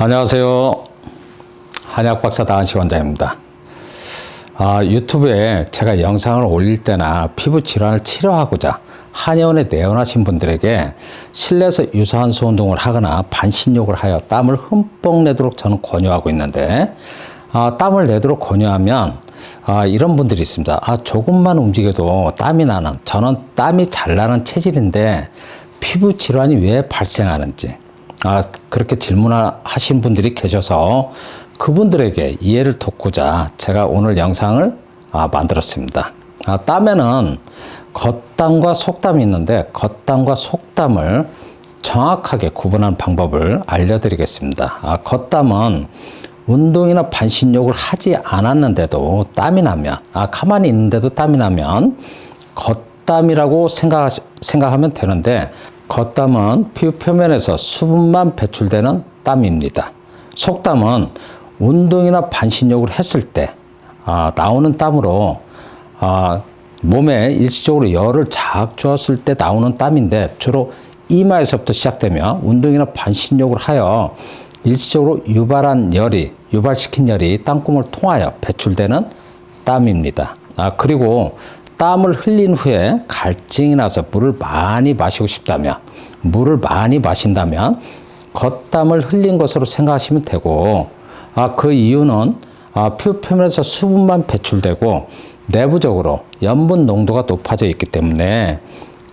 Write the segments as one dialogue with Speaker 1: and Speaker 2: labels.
Speaker 1: 안녕하세요. 한약 박사 다한식 원장입니다. 아, 유튜브에 제가 영상을 올릴 때나 피부 질환을 치료하고자 한의원에 내원하신 분들에게 실내에서 유산소 운동을 하거나 반신욕을 하여 땀을 흠뻑 내도록 저는 권유하고 있는데 아, 땀을 내도록 권유하면 아, 이런 분들이 있습니다. 아, 조금만 움직여도 땀이 나는 저는 땀이 잘 나는 체질인데 피부 질환이 왜 발생하는지 아, 그렇게 질문하신 분들이 계셔서 그분들에게 이해를 돕고자 제가 오늘 영상을 아, 만들었습니다. 아, 땀에는 겉땀과 속땀이 있는데 겉땀과 속땀을 정확하게 구분하는 방법을 알려드리겠습니다. 아, 겉땀은 운동이나 반신욕을 하지 않았는데도 땀이 나면, 아, 가만히 있는데도 땀이 나면 겉땀이라고 생각, 생각하면 되는데 겉땀은 피부 표면에서 수분만 배출되는 땀입니다. 속땀은 운동이나 반신욕을 했을 때 아, 나오는 땀으로 아, 몸에 일시적으로 열을 자극 주었을 때 나오는 땀인데 주로 이마에서부터 시작되며 운동이나 반신욕을 하여 일시적으로 유발한 열이 유발시킨 열이 땀구멍을 통하여 배출되는 땀입니다. 아, 그리고 땀을 흘린 후에 갈증이 나서 물을 많이 마시고 싶다면 물을 많이 마신다면 겉땀을 흘린 것으로 생각하시면 되고 아, 그 이유는 아, 피부 표면에서 수분만 배출되고 내부적으로 염분 농도가 높아져 있기 때문에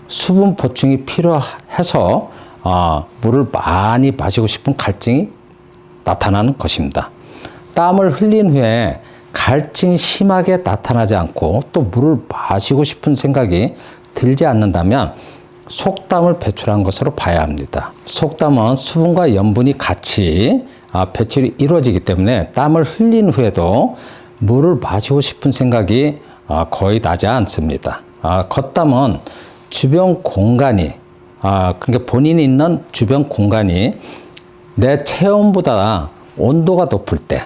Speaker 1: 수분 보충이 필요해서 아, 물을 많이 마시고 싶은 갈증이 나타나는 것입니다. 땀을 흘린 후에 갈증이 심하게 나타나지 않고 또 물을 마시고 싶은 생각이 들지 않는다면 속담을 배출한 것으로 봐야 합니다. 속담은 수분과 염분이 같이 아, 배출이 이루어지기 때문에 땀을 흘린 후에도 물을 마시고 싶은 생각이 아, 거의 나지 않습니다. 아, 겉땀은 주변 공간이 그러니까 본인이 있는 주변 공간이 내 체온보다 온도가 높을 때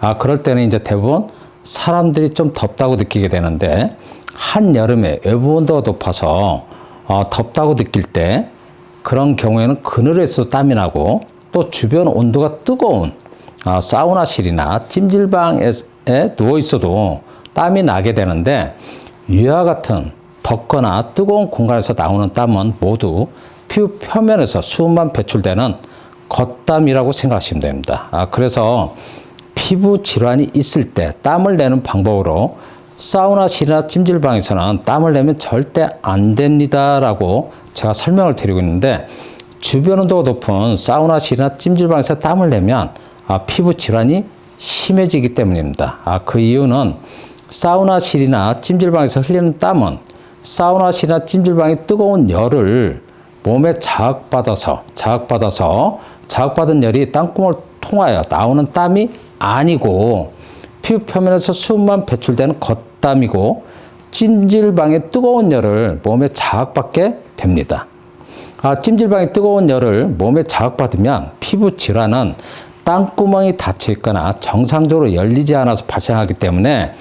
Speaker 1: 아, 그럴 때는 이제 대부분 사람들이 좀 덥다고 느끼게 되는데, 한여름에 외부 온도가 높아서 어, 덥다고 느낄 때 그런 경우에는 그늘에서 땀이 나고 또 주변 온도가 뜨거운 어, 사우나실이나 찜질방에 누워 있어도 땀이 나게 되는데 위와 같은 덥거나 뜨거운 공간에서 나오는 땀은 모두 피부 표면에서 수분만 배출되는 겉땀이라고 생각하시면 됩니다. 아, 그래서 피부 질환이 있을 때 땀을 내는 방법으로 사우나실이나 찜질방에서는 땀을 내면 절대 안 됩니다라고 제가 설명을 드리고 있는데 주변 온도가 높은 사우나실이나 찜질방에서 땀을 내면 아, 피부 질환이 심해지기 때문입니다. 아, 그 이유는 사우나실이나 찜질방에서 흘리는 땀은 사우나실이나 찜질방의 뜨거운 열을 몸에 자극받아서 자극받아서 자극받은 열이 땅구멍을 통하여 나오는 땀이 아니고 피부 표면에서 수분만 배출되는 겉땀이고 찜질방의 뜨거운 열을 몸에 자극받게 됩니다. 아, 찜질방의 뜨거운 열을 몸에 자극받으면 피부 질환은 땅구멍이 닫혀 있거나 정상적으로 열리지 않아서 발생하기 때문에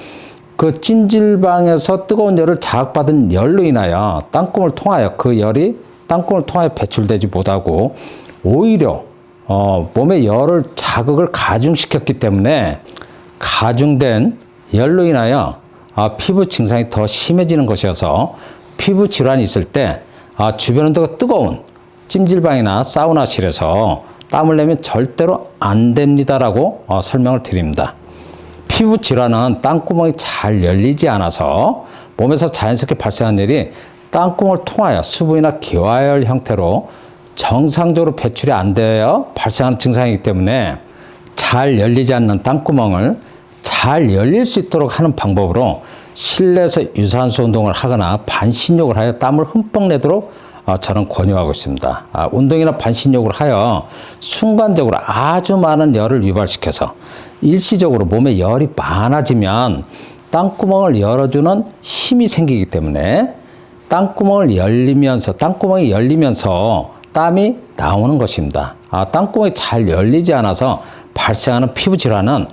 Speaker 1: 그 찜질방에서 뜨거운 열을 자극받은 열로 인하여 땅구멍을 통하여 그 열이 땅구멍을 통하여 배출되지 못하고 오히려 어, 몸의 열을 자극을 가중시켰기 때문에 가중된 열로 인하여 아, 피부 증상이 더 심해지는 것이어서 피부 질환이 있을 때 아, 주변 온도가 뜨거운 찜질방이나 사우나실에서 땀을 내면 절대로 안 됩니다라고 어, 설명을 드립니다. 피부 질환은 땅구멍이 잘 열리지 않아서 몸에서 자연스럽게 발생한 일이 땅구멍을 통하여 수분이나 기화열 형태로 정상적으로 배출이 안 되어 발생하는 증상이기 때문에 잘 열리지 않는 땅구멍을 잘 열릴 수 있도록 하는 방법으로 실내에서 유산소 운동을 하거나 반신욕을 하여 땀을 흠뻑 내도록 어, 저는 권유하고 있습니다. 아, 운동이나 반신욕을 하여 순간적으로 아주 많은 열을 유발시켜서 일시적으로 몸에 열이 많아지면 땅구멍을 열어주는 힘이 생기기 때문에 땅구멍을 열리면서 땅구멍이 열리면서 땀이 나오는 것입니다. 아, 땅구멍이 잘 열리지 않아서 발생하는 피부 질환은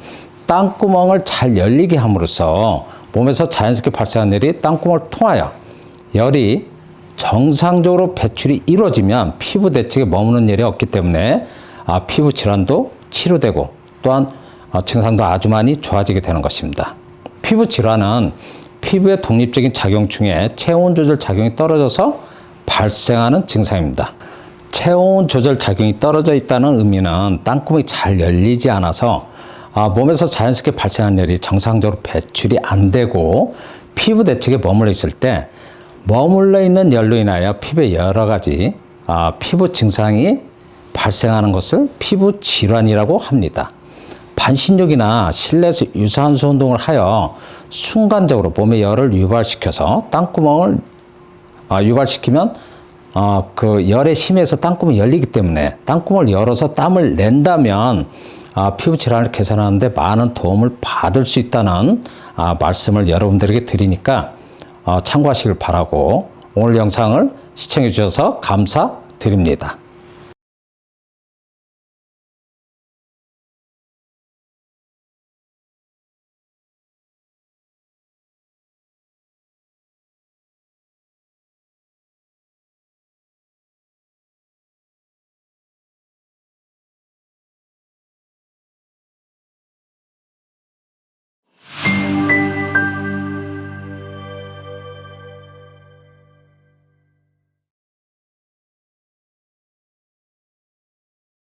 Speaker 1: 땅구멍을 잘 열리게 함으로써 몸에서 자연스럽게 발생하는 일이 땅구멍을 통하여 열이 정상적으로 배출이 이루어지면 피부 대책에 머무는 일이 없기 때문에 아, 피부 질환도 치료되고 또한 어, 증상도 아주 많이 좋아지게 되는 것입니다. 피부 질환은 피부의 독립적인 작용 중에 체온 조절 작용이 떨어져서 발생하는 증상입니다. 체온 조절 작용이 떨어져 있다는 의미는 땅구멍이 잘 열리지 않아서 아, 몸에서 자연스럽게 발생한 열이 정상적으로 배출이 안 되고 피부 대책에 머물러 있을 때 머물러 있는 열로 인하여 피부에 여러 가지 아, 피부 증상이 발생하는 것을 피부 질환이라고 합니다. 반신욕이나 실내에서 유산소 운동을 하여 순간적으로 몸의 열을 유발시켜서 땅구멍을 아, 유발시키면 어, 그 열의 심해서 땅구멍이 열리기 때문에 땅구멍을 열어서 땀을 낸다면 아, 피부 질환을 개선하는데 많은 도움을 받을 수 있다는 아, 말씀을 여러분들에게 드리니까 어, 참고하시길 바라고 오늘 영상을 시청해 주셔서 감사드립니다.